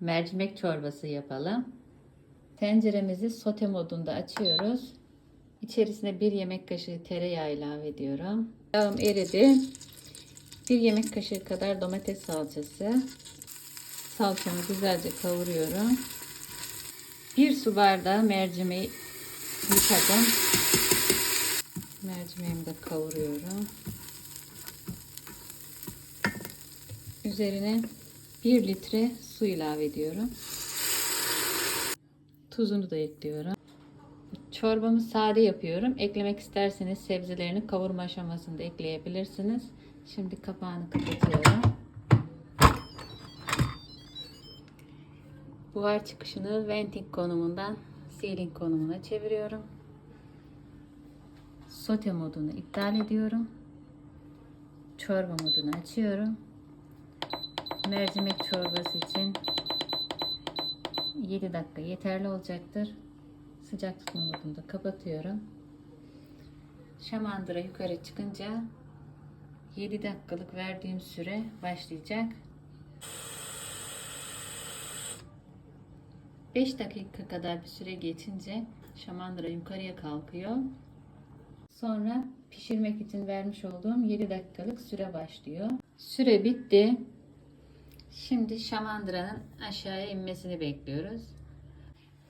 mercimek çorbası yapalım. Tenceremizi sote modunda açıyoruz. İçerisine bir yemek kaşığı tereyağı ilave ediyorum. Yağım eridi. Bir yemek kaşığı kadar domates salçası. Salçamı güzelce kavuruyorum. Bir su bardağı mercimeği yıkadım. Mercimeğimi de kavuruyorum. Üzerine 1 litre su ilave ediyorum. Tuzunu da ekliyorum. Çorbamı sade yapıyorum. Eklemek isterseniz sebzelerini kavurma aşamasında ekleyebilirsiniz. Şimdi kapağını kapatıyorum. Buhar çıkışını venting konumundan sealing konumuna çeviriyorum. Sote modunu iptal ediyorum. Çorba modunu açıyorum. Mercimek çorbası için 7 dakika yeterli olacaktır. Sıcak tutma modunda kapatıyorum. Şamandıra yukarı çıkınca 7 dakikalık verdiğim süre başlayacak. 5 dakika kadar bir süre geçince şamandıra yukarıya kalkıyor. Sonra pişirmek için vermiş olduğum 7 dakikalık süre başlıyor. Süre bitti. Şimdi şamandıranın aşağıya inmesini bekliyoruz.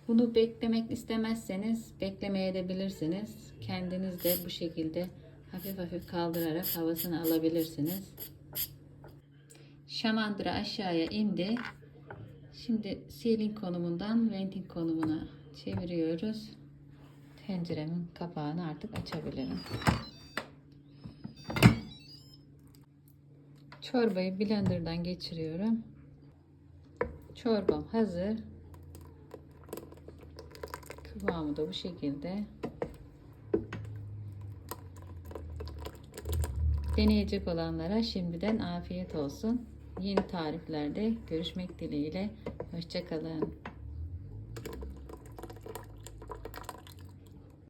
Bunu beklemek istemezseniz beklemeye de bilirsiniz. Kendiniz de bu şekilde hafif hafif kaldırarak havasını alabilirsiniz. Şamandıra aşağıya indi. Şimdi sealing konumundan venting konumuna çeviriyoruz. Tenceremin kapağını artık açabilirim. Çorbayı blenderdan geçiriyorum. Çorbam hazır. Kıvamı da bu şekilde. Deneyecek olanlara şimdiden afiyet olsun. Yeni tariflerde görüşmek dileğiyle. Hoşçakalın.